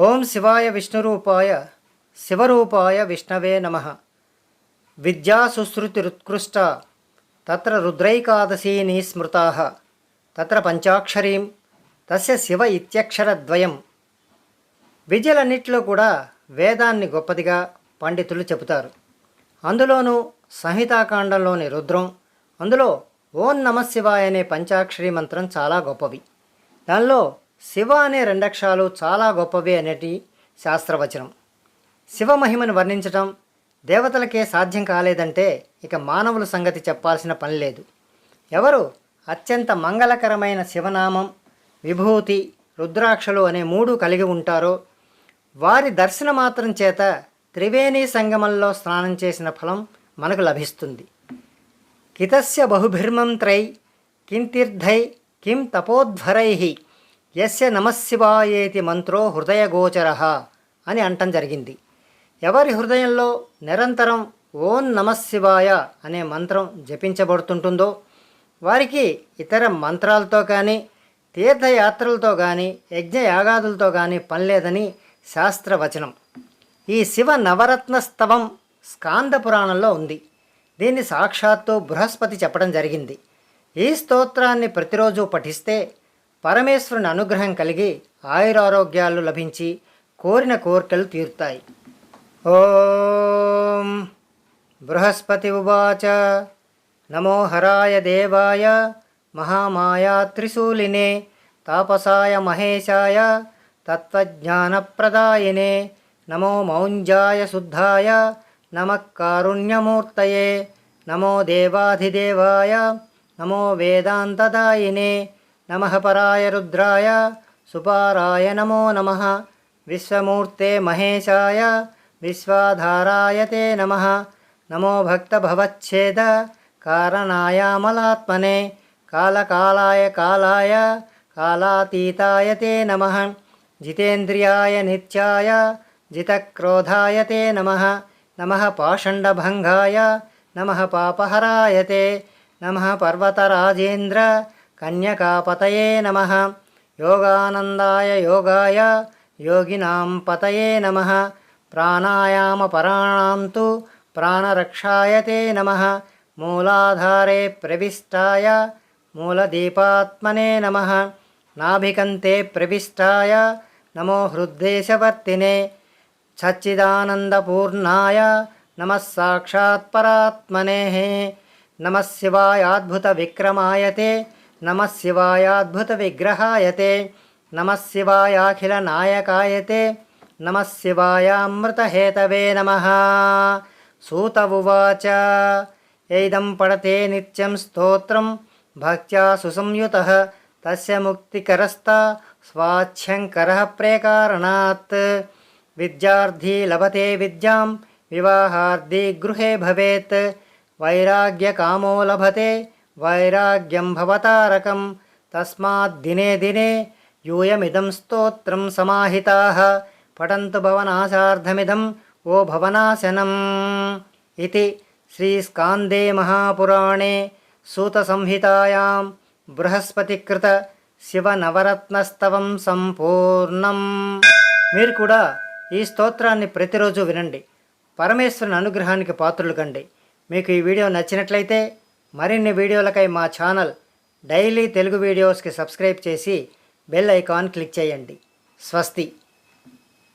ఓం శివాయ విష్ణురూపాయ శివరూపాయ విష్ణవే నమ. విద్యాసుశ్రుతిరుత్కృష్ట తత్ర రుద్రైకాదశీని స్మృతా. తత్ర పంచాక్షరీం తస్య శివ ఇత్యక్షరద్వయం. విద్యలన్నిటిలో కూడా వేదాన్ని గొప్పదిగా పండితులు చెబుతారు. అందులోనూ సంహితాకాండంలోని రుద్రం అందులో ఓం నమ శివాయ అనే పంచాక్షరి మంత్రం చాలా గొప్పవి. దానిలో శివ అనే రెండక్షరాలు చాలా గొప్పవి అనేటి శాస్త్రవచనం. శివ మహిమను వర్ణించటం దేవతలకే సాధ్యం కాలేదంటే ఇక మానవుల సంగతి చెప్పాల్సిన పని లేదు. ఎవరు? అత్యంత మంగళకరమైన శివనామం విభూతి రుద్రాక్షలు అనే మూడు కలిగి ఉంటారో వారి దర్శన మాత్రం చేత త్రివేణి సంగమంలో స్నానం చేసిన ఫలం మనకు లభిస్తుంది. కితస్య బహుభిర్మం త్రై కింతీర్థై కిం తపోధ్వరై యస్య నమశివాయేతి మంత్రో హృదయగోచర అని అంటం జరిగింది. ఎవరి హృదయంలో నిరంతరం ఓం నమశివాయ అనే మంత్రం జపించబడుతుంటుందో వారికి ఇతర మంత్రాలతో కానీ తీర్థయాత్రలతో కానీ యజ్ఞయాగాదులతో కానీ పనిలేదని శాస్త్రవచనం. ఈ శివ నవరత్న స్తవం స్కాంద పురాణంలో ఉంది. దీన్ని సాక్షాత్తు బృహస్పతి చెప్పడం జరిగింది. ఈ స్తోత్రాన్ని ప్రతిరోజు పఠిస్తే పరమేశ్వరుని అనుగ్రహం కలిగి ఆయురారోగ్యాలు లభించి కోరిన కోర్కెలు తీరుతాయి. ఓం బృహస్పతి ఉవాచ. నమో హరాయ దేవాయ. మహామాయా త్రిశూలినే. తాపసాయ మహేశాయ. తత్వజ్ఞానప్రదాయినే. నమో మౌంజాయ శుద్ధాయ. నమః కారుణ్యమూర్తయే. నమో దేవాధిదేవాయ. నమో వేదాంతదాయినే. నమః పరాయ రుద్రాయ సుపారాయ నమో నమః విశ్వమూర్తే మహేశాయ విశ్వాధారాయ తే నమః నమో భక్తభవచ్ఛేద కారణాయామలాత్మనే కాలకాలాయ కాలాయ కాలాతీతాయ తే నమః జితేంద్రియాయ నిత్యాయ జితక్రోధాయ తే నమః నమః పాషండభంగాయ నమః పాపహరాయ తే నమః పర్వతరాజేంద్ర కన్యకాపతయే నమ. యోగానందాయ యోగాయ యోగినాం పతయే నమ. ప్రాణాయామపరాణాం తు ప్రాణరక్షాయతే నమ. మూలాధారే ప్రవిష్టాయ మూలదీపాత్మనే నమ. నాభికంతే ప్రవిష్టాయ నమో హృద్దేశవర్తినే. సచ్చిదానందపూర్ణాయ నమः సాక్షాత్ పరాత్మనే నమः విక్రమాయతే నమ శివాయాద్భుత విగ్రహాయతే నమ శివాయాఖిల నాయకాయతే నమ శివాయామృతహేతవే నమ సూత ఉవాచ ఎదం పడతే నిత్యం స్తోత్రం భక్త్యా సుసంయుత తస్య ముక్తికరస్తా స్వాచ్ఛంకరः ప్రేకారణాత్ విద్యార్థి లభతే విద్యాం వివాహార్థి గృహే భవేత్ వైరాగ్యకామో లభతే వైరాగ్యం భవతారకం. తస్మాత్ దినే దినే యూయమిదం స్తోత్రం సమాహితాः. పఠంతు భవనాశార్ధమిదం ఓ భవనాశనం. ఇది శ్రీస్కాందే మహాపురాణే సూతసంహితాయాం బృహస్పతికృత శివనవరత్నస్తవం సంపూర్ణం. మీరు కూడా ఈ స్తోత్రాన్ని ప్రతిరోజు వినండి. పరమేశ్వరుని అనుగ్రహానికి పాత్రులు కండి. మీకు ఈ వీడియో నచ్చినట్లయితే మరిన్ని వీడియోలకై మా ఛానల్ డైలీ తెలుగు వీడియోస్కి సబ్స్క్రైబ్ చేసి బెల్ ఐకాన్ క్లిక్ చేయండి. స్వస్తి.